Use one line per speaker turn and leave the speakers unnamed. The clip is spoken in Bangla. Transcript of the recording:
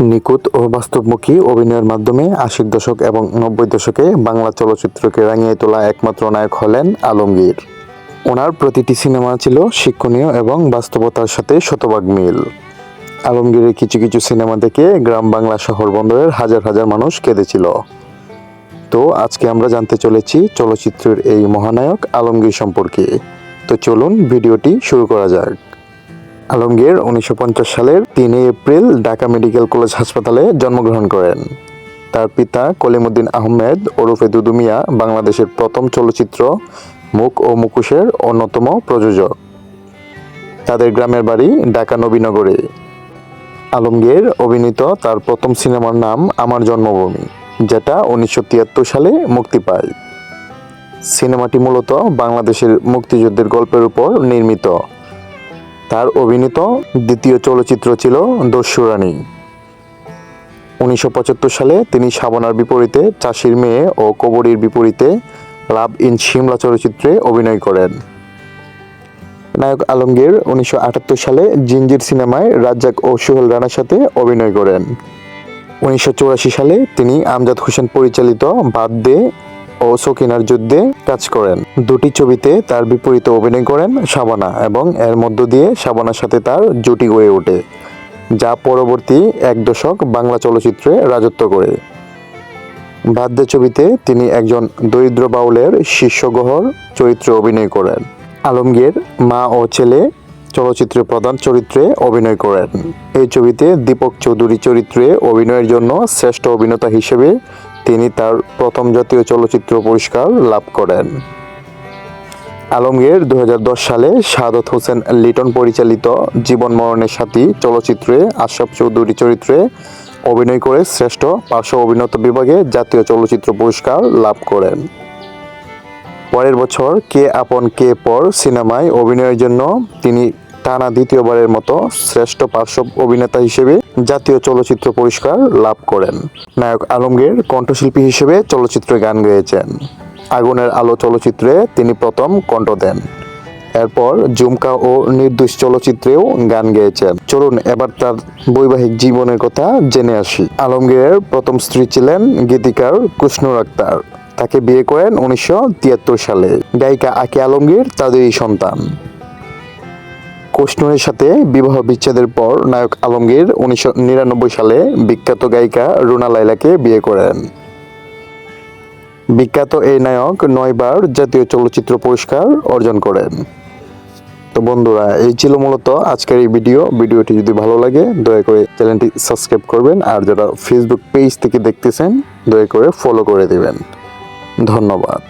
নিখুঁত ও বাস্তবমুখী অভিনয়ের মাধ্যমে আশির দশক এবং নব্বই দশকে বাংলা চলচ্চিত্রকে রাঙিয়ে তোলা একমাত্র নায়ক হলেন আলমগীর। ওনার প্রতিটি সিনেমা ছিল শিক্ষণীয় এবং বাস্তবতার সাথে শতভাগ মিল। আলমগীরের কিছু কিছু সিনেমা দেখে গ্রাম বাংলা শহর বন্দরের হাজার হাজার মানুষ কেঁদেছিল। তো আজকে আমরা জানতে চলেছি চলচ্চিত্রের এই মহানায়ক আলমগীর সম্পর্কে। তো চলুন ভিডিওটি শুরু করা যাক। আলমগীর উনিশশো পঞ্চাশ সালের তিনই এপ্রিল ঢাকা মেডিকেল কলেজ হাসপাতালে জন্মগ্রহণ করেন। তার পিতা কলিমুদ্দিন আহমেদ ওরফে দুদু মিয়া বাংলাদেশের প্রথম চলচ্চিত্র মুখ ও মুকুশের অন্যতম প্রযোজক। তাদের গ্রামের বাড়ি ঢাকা নবীনগরে। আলমগীর অভিনীত তার প্রথম সিনেমার নাম আমার জন্মভূমি, যেটা উনিশশো তিয়াত্তর সালে মুক্তি পায়। সিনেমাটি মূলত বাংলাদেশের মুক্তিযুদ্ধের গল্পের উপর নির্মিত। তার অভিনীত দ্বিতীয় চলচ্চিত্র ছিল দস্যুরানী। উনিশশো পঁচাত্তর সালে তিনি শাবনার বিপরীতে চাষির মেয়ে ও কবরীর বিপরীতে লাভ ইন সিমলা চলচ্চিত্রে অভিনয় করেন। নায়ক আলমগীর উনিশশো আটাত্তর সালে জিঞ্জির সিনেমায় রাজ্জাক ও সোহেল রানার সাথে অভিনয় করেন। উনিশশো সালে তিনি আমজাদ হোসেন পরিচালিত বাদ দে ও সকিনার যুদ্ধে কাজ করেন। দুটি ছবিতে তার বিপরীতে অভিনয় করেন শাবানা এবং এর মধ্য দিয়ে শাবানার সাথে তার জুটি হয়ে ওঠে, যা পরবর্তী এক দশক বাংলা চলচ্চিত্রে রাজত্ব করে। বাদ্যে ছবিতে তিনি একজন দরিদ্র বাউলের শীর্ষগহর চরিত্রে অভিনয় করেন। আলমগীর মা ও ছেলে চলচ্চিত্রে প্রধান চরিত্রে অভিনয় করেন। এই ছবিতে দীপক চৌধুরী চরিত্রে অভিনয়ের জন্য শ্রেষ্ঠ অভিনেতা হিসেবে তিনি তার প্রথম জাতীয় চলচ্চিত্র পুরস্কার লাভ করেন। আলমগীর দু হাজার দশ সালে শাহাদত হোসেন লিটন পরিচালিত জীবন মরণের সাথী চলচ্চিত্রে আশরাফ চৌধুরী চরিত্রে অভিনয় করে শ্রেষ্ঠ পার্শ্ব অভিনেতা বিভাগে জাতীয় চলচ্চিত্র পুরস্কার লাভ করেন। পরের বছর কে আপন কে পর সিনেমায় অভিনয়ের জন্য তিনি টানা দ্বিতীয়বারের মতো শ্রেষ্ঠ পার্শ্ব অভিনেতা হিসেবে জাতীয় চলচ্চিত্র পুরস্কার লাভ করেন। নায়ক আলমগীর কণ্ঠশিল্পী হিসেবে চলচ্চিত্রে গান গেয়েছেন। আগুনের আলো চলচ্চিত্রে তিনি প্রথম কণ্ঠ দেন। এরপর ঝুমকা ও নির্দোষ চলচ্চিত্রেও গান গেয়েছেন। চলুন এবার তার বৈবাহিক জীবনের কথা জেনে আসি। আলমগীরের প্রথম স্ত্রী ছিলেন গীতিকার কুষ্ণুর আক্তার। তাকে বিয়ে করেন উনিশশো তিয়াত্তর সালে। গায়িকা আকি আলমগীর, তাদেরই সন্তান। কোষ্ণুরের সাথে বিবাহ বিচ্ছেদের পর নায়ক আলমগীর উনিশশো নিরানব্বই সালে বিখ্যাত গায়িকা রুনা লাইলাকে বিয়ে করেন। বিখ্যাত এই নায়ক নয়বার জাতীয় চলচ্চিত্র পুরস্কার অর্জন করেন। তো বন্ধুরা, এই ছিল মূলত আজকের এই ভিডিও। ভিডিওটি যদি ভালো লাগে, দয়া করে চ্যানেলটি সাবস্ক্রাইব করবেন আর যারা ফেসবুক পেজ থেকে দেখতেছেন, দয়া করে ফলো করে দেবেন। ধন্যবাদ।